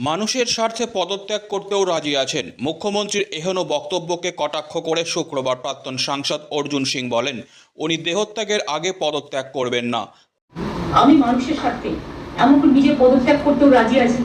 মানুষের স্বার্থে পদত্যাগ করতেও রাজি আছেন। মুখ্যমন্ত্রীর এহেন বক্তব্যকে কটাক্ষ করে শুক্রবার প্রাক্তন সাংসদ অর্জুন সিং বলেন উনি দেহত্যাগের আগে পদত্যাগ করবেন না। আমি মানুষের স্বার্থে এমনকি নিজে পদত্যাগ করতেও রাজি আছি।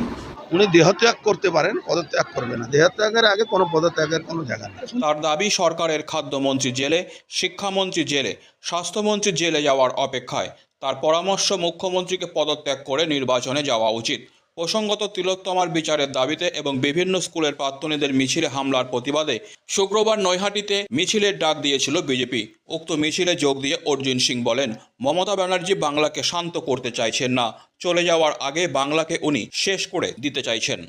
উনি দেহত্যাগ করতে পারেন পদত্যাগ করবে না। দেহত্যাগের আগে কোনো পদত্যাগের কোনো জায়গা নেই। তার দাবি সরকারের খাদ্যমন্ত্রী জেলে শিক্ষামন্ত্রী জেলে স্বাস্থ্যমন্ত্রী জেলে যাওয়ার অপেক্ষায়। তার পরামর্শ মুখ্যমন্ত্রীকে পদত্যাগ করে নির্বাচনে যাওয়া উচিত। প্রসঙ্গত তিলোত্তমার বিচারের দাবিতে এবং বিভিন্ন স্কুলের প্রাক্তনীদের মিছিলে হামলার প্রতিবাদে শুক্রবার নৈহাটিতে মিছিলের ডাক দিয়েছিল বিজেপি। উক্ত মিছিলে যোগ দিয়ে অর্জুন সিং বলেন, মমতা ব্যানার্জি বাংলাকে শান্ত করতে চাইছেন না, চলে যাওয়ার আগে বাংলাকে উনি শেষ করে দিতে চাইছেন।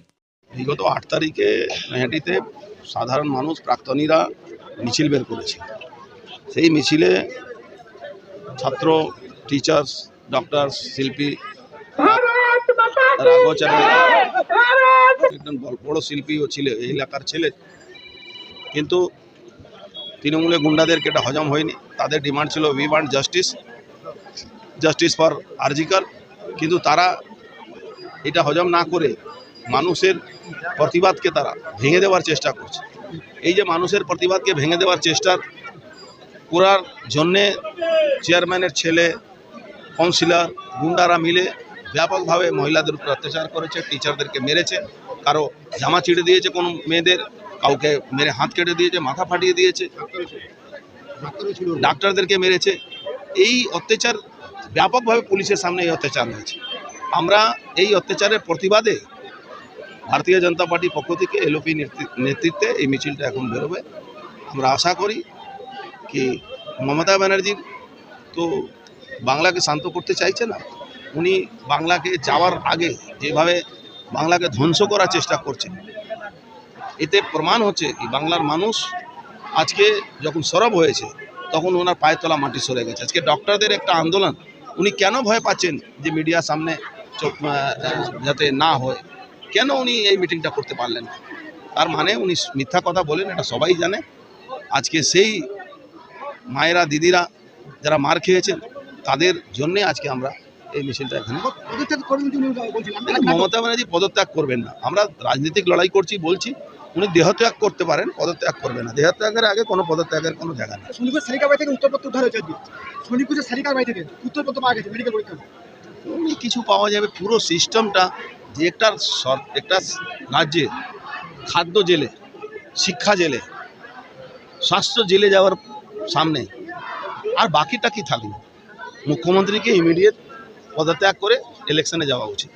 বিগত আট তারিখে নৈহাটিতে সাধারণ মানুষ, প্রাক্তনীরা মিছিল বের করেছে সেই মিছিলে ছাত্র টিচার্স ডক্টর শিল্পী রাঘবাচার্য একজন বড়- শিল্পীও ছিল এই এলাকার ছেলে। কিন্তু তৃণমূলের গুন্ডাদেরকে এটা হজম হয়নি। তাদের ডিমান্ড ছিল we want justice justice for RG Kar. কিন্তু তারা এটা হজম না করে মানুষের প্রতিবাদকে তারা ভেঙে দেওয়ার চেষ্টা করছে। এই যে মানুষের প্রতিবাদকে ভেঙে দেওয়ার চেষ্টা করার জন্যে চেয়ারম্যানের ছেলে কাউন্সিলর গুন্ডারা মিলে ব্যাপকভাবে মহিলাদের উপর অত্যাচার করেছে টিচারদেরকে মেরেছে, কারও জামা ছিঁড়ে দিয়েছে কোনো মেয়েদের, কাউকে মেরে হাত কেটে দিয়েছে, মাথা ফাটিয়ে দিয়েছে, ডাক্তারদেরকে মেরেছে। এই অত্যাচার ব্যাপকভাবে পুলিশের সামনে এই অত্যাচার হয়েছে। আমরা এই অত্যাচারের প্রতিবাদে ভারতীয় জনতা পার্টির পক্ষ থেকে এলওপি নেতৃত্বে এই মিছিলটা এখন বেরোবে। আমরা আশা করি কি মমতা ব্যানার্জির তো বাংলাকে শান্ত করতে চাইছে না। উনি বাংলাকে যাওয়ার আগে যেভাবে বাংলাকে ধ্বংস করার চেষ্টা করছেন, এতে প্রমাণ হচ্ছে কি বাংলার মানুষ আজকে যখন সরব হয়েছে, তখন ওনার পায়ের তলা মাটি সরে গেছে। আজকে ডক্টরদের একটা আন্দোলন, উনি কেন ভয় পাচ্ছেন যে মিডিয়ার সামনে যাতে না হয়? কেন উনি এই মিটিংটা করতে পারলেন তার মানে উনি মিথ্যা কথা বলেন, এটা সবাই জানে। আজকে সেই মায়েরা, দিদিরা যারা মার খেয়েছেন, তাদের জন্যে আজকে আমরা এই মিছিলটা এখানে। মমতা ব্যানার্জি পদত্যাগ করবেন না। আমরা রাজনৈতিক লড়াই করছি বলছি উনি দেহত্যাগ করতে পারেন পদত্যাগ করবেন না। দেহত্যাগের আগে কোনো পদত্যাগের কোনো জায়গা নেই। শনিপুর সারিকা বাড়ি থেকে উত্তরপত্র উদ্ধার হয়েছে শনিপুরের সারিকার বাড়ি থেকে উত্তরপত্র পাওয়া গেছে মেডিকেল পরীক্ষা উনি কিছু পাওয়া যাবে পুরো সিস্টেমটা যে একটা একটা রাজ্যে খাদ্য জেলে শিক্ষা জেলে স্বাস্থ্য জেলে যাওয়ার সামনে আর বাকিটা কি থাকল মুখ্যমন্ত্রীকে ইমিডিয়েট পদত্যাগ করে ইলেকশনে যাওয়া উচিত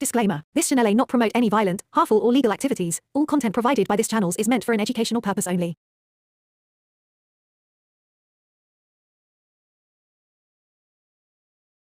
Disclaimer This channel may not promote any violent, harmful, or legal activities. All content provided by this channel is meant for an educational purpose only.